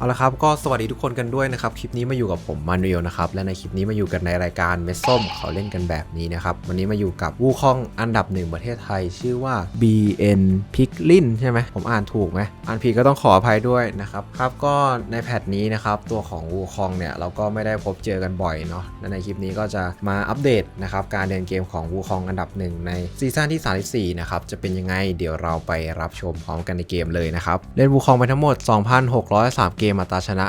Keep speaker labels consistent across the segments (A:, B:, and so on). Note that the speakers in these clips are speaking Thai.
A: เอาละครับก็สวัสดีทุกคนกันด้วยนะครับคลิปนี้มาอยู่กับผมมานูเอลนะครับและในคลิปนี้มาอยู่กันในรายการเมสส้มเขาเล่นกันแบบนี้นะครับวันนี้มาอยู่กับวูคองอันดับหนึ่งประเทศไทย ชื่อว่า BN p i c l i n ใช่ไหมผมอ่านถูกไหมอ่านผิดก็ต้องขออภัยด้วยนะครับครับก็ในแพทนี้นะครับตัวของวูคองเนี่ยเราก็ไม่ได้พบเจอกันบ่อยเนาะและในคลิปนี้ก็จะมาอัปเดตนะครับการเดินเกมของวูคองอันดับหนึ่งในซีซั่นที่34นะครับจะเป็นยังไงเดี๋ยวเราไปรับชมพร้อมกันในเกมเลยนะครับเล่นวูคองไปทั้งหมด 2,603เกมอัตราชนะ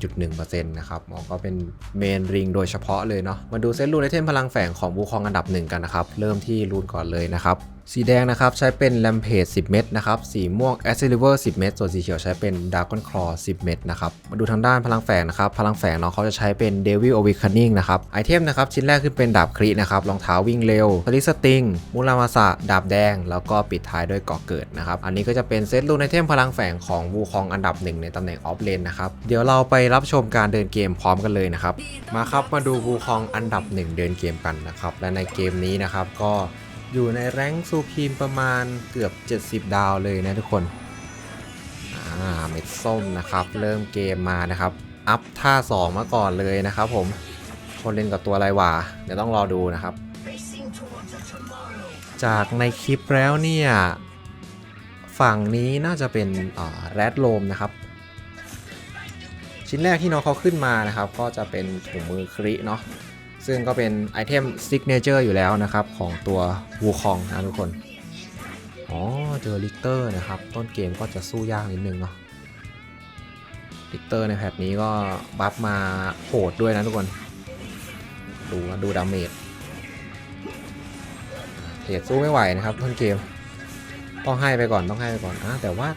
A: 58.1%นะครับก็เป็นเมนริงโดยเฉพาะเลยเนาะ มาดูเซตรูนไอเทมพลังแฝงของบูคองอันดับหนึ่งกันนะครับ เริ่มที่รูนก่อนเลยนะครับสีแดงนะครับใช้เป็น Rampage 10 เม็ดนะครับ สีม่วง a s c e l i v e r 10 เม็ดส่วนสีเขียวใช้เป็น Dragon Claw 10 เม็ดนะครับ มาดูทางด้านพลังแฝงนะครับ พลังแฝงเนาะเขาจะใช้เป็น Devil Awakening นะครับ ไอเทมนะครับ ชิ้นแรกขึ้นเป็นดาบครินะครับ รองเท้าวิ่งเร็วสลิสติง มูรามาสะ ดาบแดง แล้วก็ปิดท้ายด้วยเกาะเกิดนะครับ อันนี้ก็จะเป็นเซตรูนไอเทมพลังแฝงของวูคองอันดับหนึ่งในตำแหน่งออฟเลนนะครับ เดี๋ยวเราไปรับชมการเดินเกมพร้อมกันเลยนะครับ มาครับ มาดูวูคองอันดับหนึ่งเดินเกมกันนะครับ และในเกมนี้นะครับก็ อยู่ในแรงค์ซูพีมประมาณเกือบ 70 ดาวเลยนะทุกคน อ่าเม็ดส้มนะครับ เริ่มเกมมานะครับ อัพท่า 2 มาก่อนเลยนะครับผม คนเล่นกับตัวอะไรวะเดี๋ยวต้องรอดูนะครับ จากในคลิปแล้วเนี่ย ฝั่งนี้น่าจะเป็นแรดโลมนะครับ ชิ้นแรกที่น้องเขาขึ้นมานะครับ ก็จะเป็นถุงมือคริเนาะ ซึ่งก็เป็นไอเทมซิกเนเจอร์อยู่แล้วนะครับ ของตัววูคองนะทุกคน อ๋อ เจอลิกเตอร์นะครับ ต้นเกมก็จะสู้ยากนิดนึงเนาะลิกเตอร์ในแพทนี้ก็บัฟมาโหดด้วยนะทุกคน ดูดูดาเมจเทรดสู้ไม่ไหวนะครับต้นเกม ต้องให้ไปก่อนต้องให้ไปก่อนอะแต่ว่า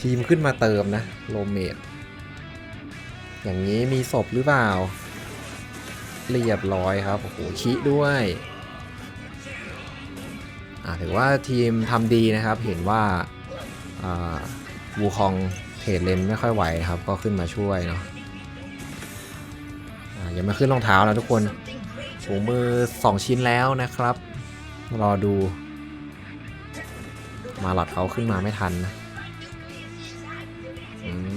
A: ทีมขึ้นมาเติมนะโลเมดอย่างนี้มีศพหรือเปล่า เรียบร้อยครับ โอ้โหชิด้วยอ่าถือว่าทีมทำดีนะครับ เห็นว่าอ่าวูคองเทรดเลนไม่ค่อยไหวนะครับ ก็ขึ้นมาช่วยเนาะอ่ายังไม่ขึ้นรองเท้านะทุกคนถุงมือ 2 ชิ้นแล้วนะครับ รอดู มาหลอดเขาขึ้นมาไม่ทันนะ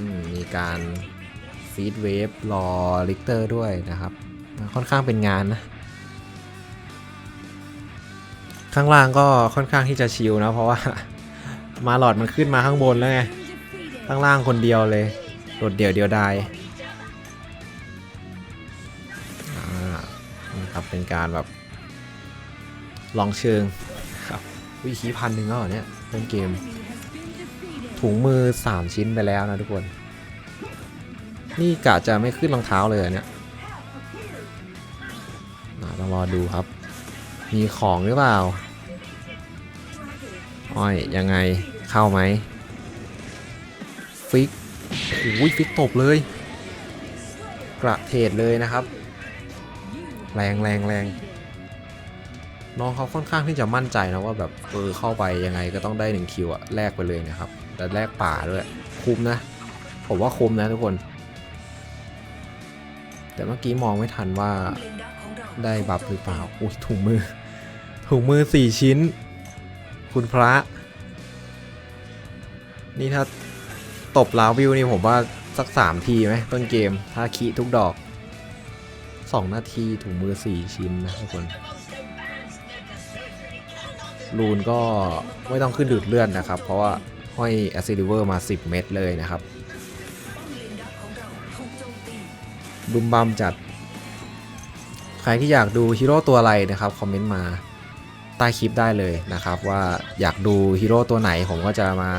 A: มมีการฟีดเวฟรอลิกเตอร์ด้วยนะครับ ค่อนข้างเป็นงานนะ ข้างล่างก็ค่อนข้างที่จะชิลนะเพราะว่ามาหลอดมันขึ้นมาข้างบนแล้วไง ข้างล่างคนเดียวเลยโดดเดี่ยวเดียวดายนี่ครับเป็นการแบบ ลองเชิงครับวิคีพันหนึ่งแล้วเนี่ยเล่นเกม ถุงมือ 3 ชิ้นไปแล้วนะทุกคน นี่กะจะไม่ขึ้นรองเท้าเลยเหรอเนี่ย อ่าต้องรอดูครับ มีของหรือเปล่า อ้อย ยังไง เข้าไหม ฟิกโอ้ยฟิกตบเลย กระเทดเลยนะครับ แรงแรงแรงน้องเขาค่อนข้างที่จะมั่นใจนะว่าแบบเออเข้าไปยังไงก็ต้องได้1คิวอะแลกไปเลยนะครับแต่แลกป่าด้วยคุ้มนะ ผมว่าคุ้มนะทุกคน แต่เมื่อกี้มองไม่ทันว่า ได้บัฟหรือเปล่าอุ้ยถุงมือ ถุงมือสี่ชิ้น คุณพระ นี่ถ้าตบลาววิวนี่ผมว่าสักสามทีไหมต้นเกมถ้าคีทุกดอกสองนาทีถุงมือสี่ชิ้นนะทุกคนรูนก็ไม่ต้องขึ้นดูดเลือดนะครับ เพราะว่าห้อยแอซิลิเวอร์มา 10 เม็ดเลยนะครับบุมบัมจัด รที่อยากดูฮีโร่ตัวอะไรนะครับคอมเมนต์มาใต้คลิปได้เลยนะครับว่าอยากดูฮีโร่ตัวไหนผมก็จะมา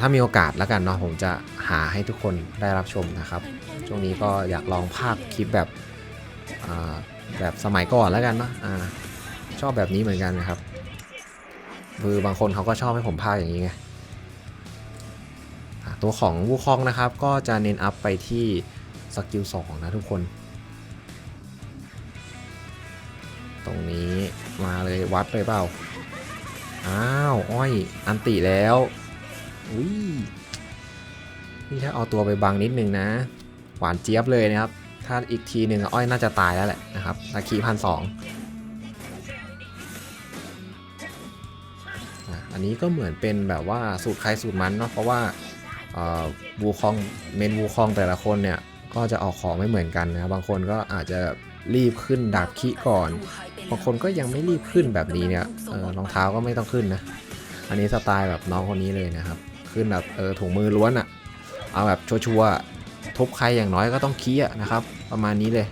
A: ถ้ามีโอกาสแล้วกันเนาะผมจะหาให้ทุกคนได้รับชมนะครับ ช่วงนี้ก็อยากลองภาคคลิปแบบแบบสมัยก่อนแล้วกันเนาะอ่าชอบแบบนี้เหมือนกันนะครับคือบางคนเขาก็ชอบให้ผมภาคอย่างนี้ไงตัวของวูคองนะครับก็จะเน้นอัพไปที่สกิล2นะทุกคน ตรงนี้มาเลยวัดเลยเปล่า อ้าว อ้อย อันติแล้วอุ้ยนี่ถ้าเอาตัวไปบังนิดนึงนะ หวานเจี๊ยบเลยนะครับ ถ้าอีกทีหนึ่งอ้อยน่าจะตายแล้วแหละนะครับนาคีพันสองอันนี้ก็เหมือนเป็นแบบว่าสูตรใครสูตรมันเนาะเพราะว่าเอ่อวูคองเมนวูคองแต่ละคนเนี่ยก็จะออกของไม่เหมือนกันนะบางคนก็อาจจะรีบขึ้นดาบคิก่อน บางคนก็ยังไม่รีบขึ้นแบบนี้เนี่ยเออรองเท้าก็ไม่ต้องขึ้นนะ อันนี้สไตล์แบบน้องคนนี้เลยนะครับ ขึ้นแบบเออถุงมือล้วนอะ่ะ เอาแบบชัวร์ๆทุบใครอย่างน้อยก็ต้องคีอะนะครับ ประมาณนี้เลย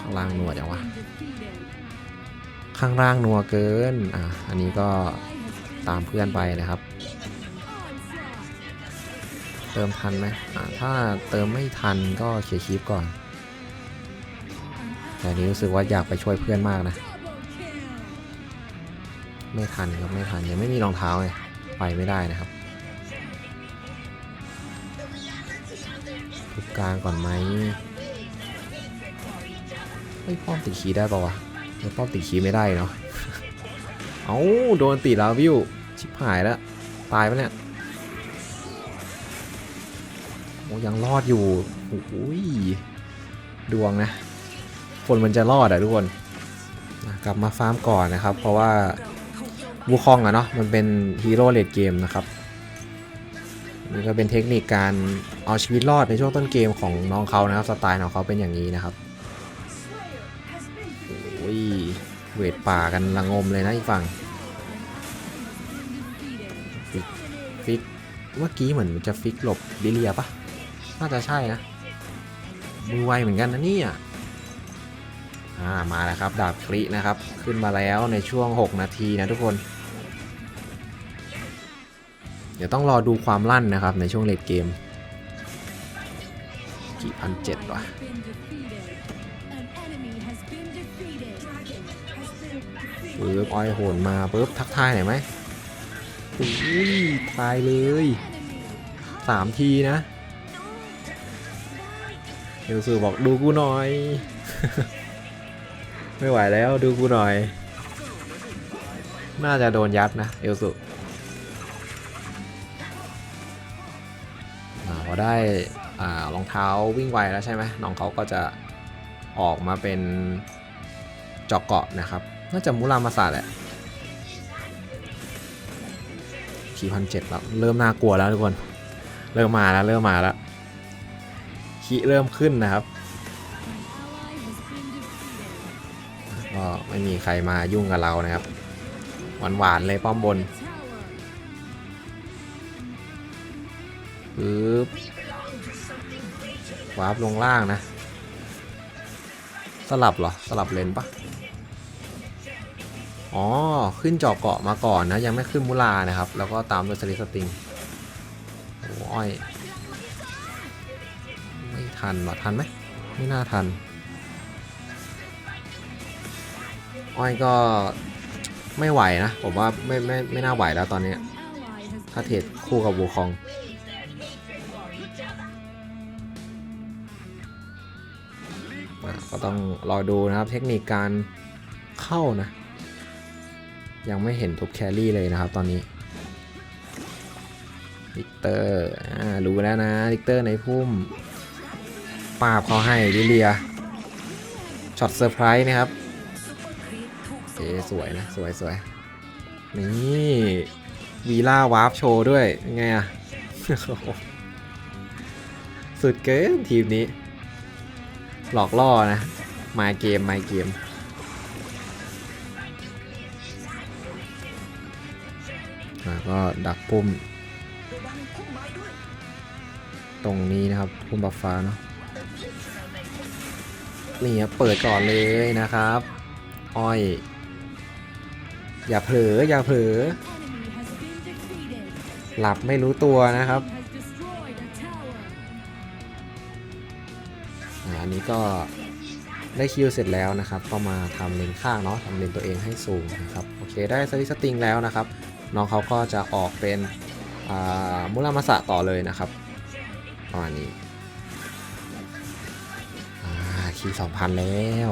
A: ข้างล่างหนวจังวะข้างล่างนัวเกินอะอันนี้ก็ตามเพื่อนไปนะครับ เติมทันไหมอะถ้าเติมไม่ทันก็เคลียร์คลิปก่อน แต่นี้รู้สึกว่าอยากไปช่วยเพื่อนมากนะ ไม่ทันครับไม่ทันยังไม่มีรองเท้าไงไปไม่ได้นะครับทุบกลางก่อนไหมไม่ป้อมติดขีได้ปะวะไม่ป้อมติดขีไม่ได้เนาะเอาโดนติแล้ววิวชิบหายแล้ว ตายปะเนี่ยโอ้ยังรอดอยู่โอ้ยดวงนะ คนมันจะรอดอะทุกคนกลับมาฟาร์มก่อนนะครับ เพราะว่าวูคองอะเนาะมันเป็นฮีโร่เลดเกมนะครับนี่ก็เป็นเทคนิคการเอาชีวิตรอดในช่วงต้นเกมของน้องเขานะครับสไตล์ของเขาเป็นอย่างนี้นะครับโอ้ยเวทป่ากันละงมเลยนะอีกฝั่งฟิกฟิกเมื่อกี้เหมือนจะฟิกหลบลิเลียปะน่าจะใช่นะมือไวเหมือนกันนะเนี่ย อ่ามาแล้วครับดาบคลินะครับ ขึ้นมาแล้วในช่วง 6 นาทีนะทุกคน เดี๋ยวต้องรอดูความลั่นนะครับในช่วงเลดเกม กี่พันเจ็ดวะปึ๊บอ้อยโหนมาปึ๊บทักทายหน่อยไหมอุ้ยตายเลยสามทีนะเอลซูบอกดูกูหน่อย ไม่ไหวแล้วดูกูหน่อย น่าจะโดนยัดนะ เอลซูพอได้รองเท้าวิ่งไวแล้วใช่ไหมน้องเขาก็จะออกมาเป็นจอกเกาะนะครับ น่าจะมุรามาซาแหละขี่พันเจ็ดแล้วเริ่มน่ากลัวแล้วทุกคน เริ่มมาแล้วเริ่มมาแล้วขีเริ่มขึ้นนะครับ ไม่มีใครมายุ่งกับเรานะครับ หวานๆเลยป้อมบนปึ๊บวาร์ปลงล่างนะ สลับเหรอ สลับเลนปะอ๋อ ขึ้นจาะเกาะมาก่อนนะ ยังไม่ขึ้นมุลานะครับ แล้วก็ตามด้วยสลิสติงโอ้อยไม่ทันหรอทันไหมไม่น่าทัน อ้อยก็ไม่ไหวนะ ผมว่าไม่ไม่ไม่น่าไหวแล้วตอนนี้ ถ้าเทรดคู่กับวูคอง ก็ต้องรอดูนะครับเทคนิคการเข้านะ ยังไม่เห็นทุบแครี่เลยนะครับตอนนี้ลิกเตอร์รู้แล้วนะลิกเตอร์ในพุ่มปาบเขาให้ลิเลียช็อตเซอร์ไพรส์นะครับ เคสวยนะสวยสวยนี่วีล่าวาร์ปโชว์ด้วยยังไงอะสุดเกินทีมนี้ หลอกล่อนะ มาเกมมาเกมแล้วก็ดักปุ่ม ตรงนี้นะครับปุ่มบัฟฟ้าเนาะนี่ครับเปิดก่อนเลยนะครับ อ้อย อย่าเผลออย่าเผลอหลับไม่รู้ตัวนะครับอ่าอันนี้ก็ได้คิวเสร็จแล้วนะครับ ก็มาทำเลนข้างเนาะทำเลนตัวเองให้สูงนะครับโอเคได้สวิตสติงแล้วนะครับ น้องเขาก็จะออกเป็นอ่ามุรามาสะต่อเลยนะครับประมาณนี้อ่าคีสองพันแล้ว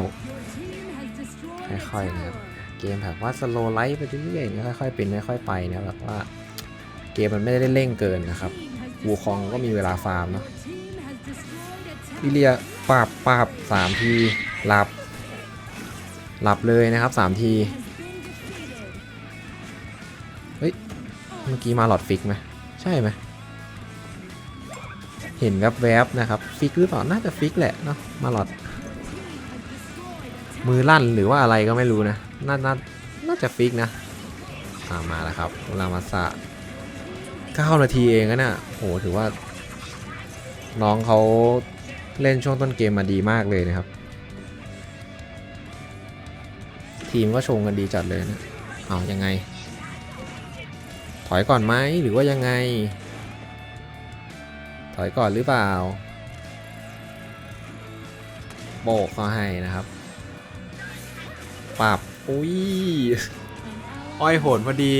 A: ค่อยๆนะครับ เกมแบบว่าสโลไลท์ไปเรื่อยๆค่อยๆเป็นค่อยๆไปนะแบบว่าเกมมันไม่ได้เร่งเกินนะครับวูคองก็มีเวลาฟาร์มเนาะลิเลียปราบปราบสามทีหลับ หลับเลยนะครับสามที เฮ้ย เมื่อกี้มาหลอดฟิกไหมใช่ไหมเห็นแวบๆนะครับ ฟิกหรือเปล่า น่าจะฟิกแหละเนาะมาหลอด มือลั่นหรือว่าอะไรก็ไม่รู้นะ น่าน่าน่าจะฟิกนะามาแล้วครับรามาสะ9 นาทีเองนะเนี่ยโหถือว่า น้องเขาเล่นช่วงต้นเกมมาดีมากเลยนะครับ ทีมก็ชงกันดีจัดเลยนะเอายังไง ถอยก่อนไหมหรือว่ายังไง ถอยก่อนหรือเปล่า โบกเขาให้นะครับปรับ อุ้ย อ้อยโหนพอดี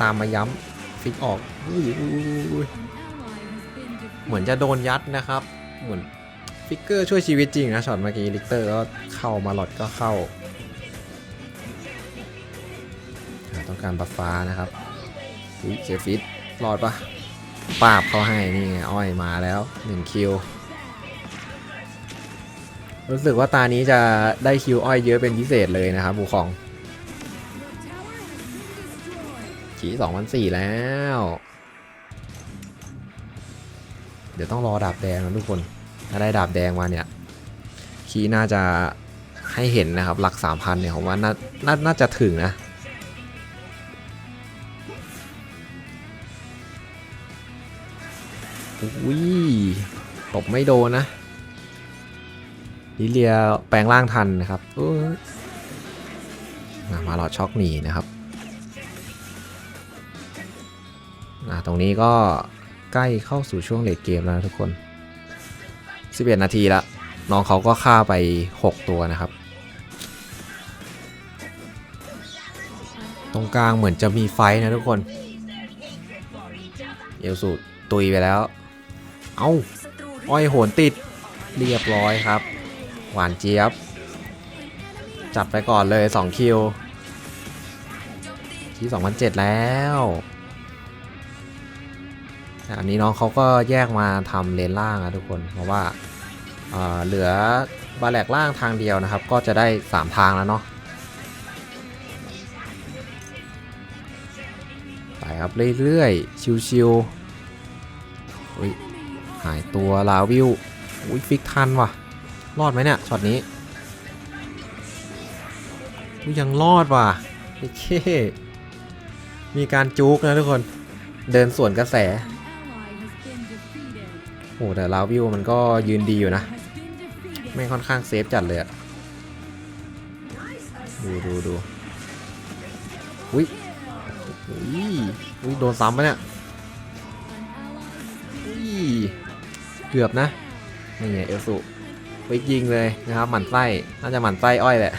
A: ตามมาย้ำฟิกออกอุ้ยอุ้ยอุ้ยอุ้ยเหมือนจะโดนยัดนะครับ เหมือนฟิกเกอร์ช่วยชีวิตจริงนะช็อตเมื่อกี้ลิกเตอร์ก็เข้ามาหลอดก็เข้าอ่าต้องการบัฟฟ้านะครับอุ้ยเซฟิตรอดปะปาบเขาให้นี่ไงอ้อยมาแล้ว1คิว รู้สึกว่าตานี้จะได้คิวอ้อยเยอะเป็นพิเศษเลยนะครับบูคองขี่สองพันสี่แล้ว เดี๋ยวต้องรอดาบแดงนะทุกคน ถ้าได้ดาบแดงมาเนี่ยขี่น่าจะให้เห็นนะครับ หลักสามพันเนี่ยผมว่าน่านาน่าจะถึงนะ อุ้ยตบไม่โดนนะ ลิเลียแปลงร่างทันนะครับเอ้มาหลอดช็อกหนีนะครับอะตรงนี้ก็ใกล้เข้าสู่ช่วงเลดเกมแล้วนะทุกคน 11 นาทีละน้องเขาก็ฆ่าไป 6 ตัวนะครับ ตรงกลางเหมือนจะมีไฟนะทุกคน เอลสูตุยไปแล้ว เอ้า อ้อยโหนติด เรียบร้อยครับ หวานเจี๊ยบ จัดไปก่อนเลย 2 คิวที่2007 แล้วอันนี้น้องเขาก็แยกมาทำเลนล่างอะทุกคนเพราะว่าเเหลือบาแหลกล่างทางเดียวนะครับ ก็จะได้ 3 ทางแล้วเนาะไปครับเรื่อยๆ ชิวๆอุ้ยหายตัวลาวิวอุ้ยฟิกทันว่ะ รอดไหมเนี่ยช็อตนี้ยยังรอดว่ะโอเคมีการจุกนะทุกคน เดินสวนกระแสโอ้แต่ลาวิวมันก็ยืนดีอยู่นะ ไม่ค่อนข้างเซฟจัดเลยอะดูดูดูอุ้ยอุ้ยอุ้ยโดนซ้ำปะเนี่ยอุ้ยเกือบนะ นี่ไงเอลสุ ไปยิงเลยนะครับหมันไส้น่าจะหมันไส้อ้อยแหละ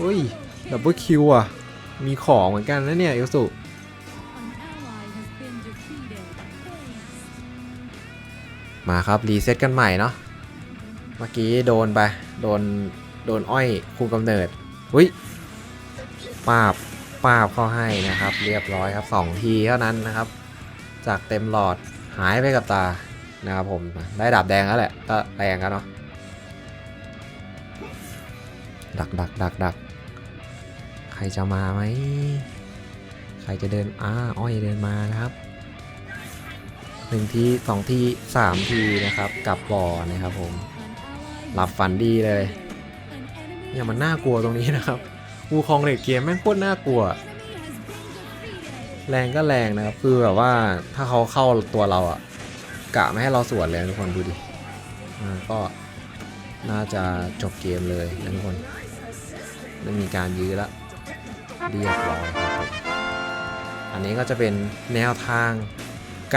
A: อุ้ยดับเบิลคิวอะ มีของเหมือนกันนะเนี่ยเอลสุมาครับรีเซ็ตกันใหม่เนาะเมื่อกี้โดนไป โดนโดนอ้อยคุมกำเนิดอุ้ยปาบปาบเข้าให้นะครับ เรียบร้อยครับ 2 ทีเท่านั้นนะครับ จากเต็มหลอดหายไปกับตา นะครับผมได้ดาบแดงแล้วแหละก็แรงกันเนาะดักดักดักดักใครจะมาไหมใครจะเดินอ้าอ้อยเดินมานะครับหนึ่งทีสองทีสามทีนะครับกลับบ่อนะครับผมหลับฝันดีเลยเนี่ยมันน่ากลัวตรงนี้นะครับวูคองเลดเกมแม่งโคตรน่ากลัว แรงก็แรงนะครับคือแบบว่าถ้าเขาเข้าตัวเราอะ กะไม่ให้เราสวนเลยทุกคนดูดิก็น่าจะจบเกมเลยนะทุกคนไม่มีการยื้อละเรียบร้อยครับผมอันนี้ก็จะเป็นแนวทาง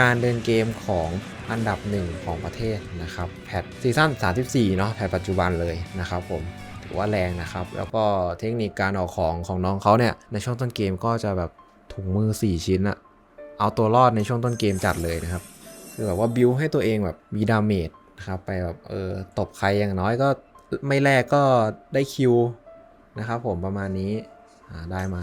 A: การเดินเกมของอันดับหนึ่งของประเทศนะครับแพทซีซั่น 34 เนาะแพทปัจจุบันเลยนะครับผมถือว่าแรงนะครับ แล้วก็เทคนิคการออกของของน้องเขาเนี่ย ในช่วงต้นเกมก็จะแบบถุงมือ 4 ชิ้นอะเอาตัวรอดในช่วงต้นเกมจัดเลยนะครับ คือแบบว่าบิวให้ตัวเองแบบมีดาเมจนะครับไปแบบเออตบใครอย่างน้อยก็ไม่แลกก็ได้คิวนะครับผมประมาณนี้อ่าได้มา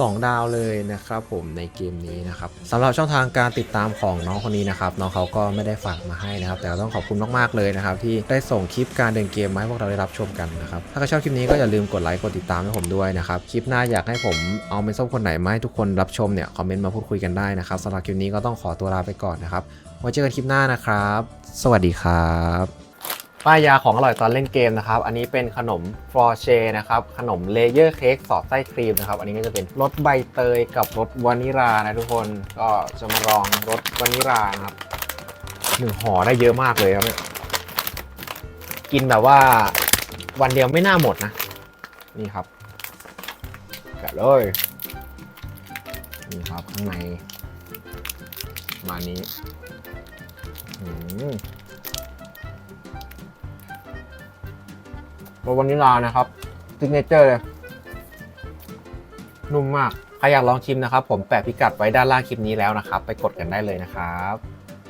A: 2 ดาวเลยนะครับผมในเกมนี้นะครับสำหรับช่องทางการติดตามของน้องคนนี้นะครับน้องเขาก็ไม่ได้ฝากมาให้นะครับ แต่ก็ต้องขอบคุณมากๆเลยนะครับ ที่ได้ส่งคลิปการเดินเกมมาให้พวกเราได้รับชมกันนะครับถ้าใครชอบคลิปนี้ก็อย่าลืมกดไลค์กดติดตามให้ผมด้วยนะครับคลิปหน้าอยากให้ผมเอาเป็นส้มคนไหนมาให้ทุกคนรับชมเนี่ยคอมเมนต์มาพูดคุยกันได้นะครับสำหรับคลิปนี้ก็ต้องขอตัวลาไปก่อนนะครับไว้เจอกันคลิปหน้านะครับ สวัสดีครับ ป้ายยาของอร่อยตอนเล่นเกมนะครับ อันนี้เป็นขนมฟรอเชนะครับ ขนมเลเยอร์เค้กสอดไส้ครีมนะครับ อันนี้ก็จะเป็นรสใบเตยกับรสวานิลานะทุกคน ก็จะมาลองรสวานิลานะครับหนึ่งห่อได้เยอะมากเลยครับเนี่ยกินแบบว่าวันเดียวไม่น่าหมดนะ นี่ครับแกะเลย นี่ครับข้างใน มานี้อืม รสวานิลานะครับซิกเนเจอร์เลย นุ่มมาก ใครอยากลองชิมนะครับ ผมแปะพิกัดไว้ด้านล่างคลิปนี้แล้วนะครับ ไปกดกันได้เลยนะครับ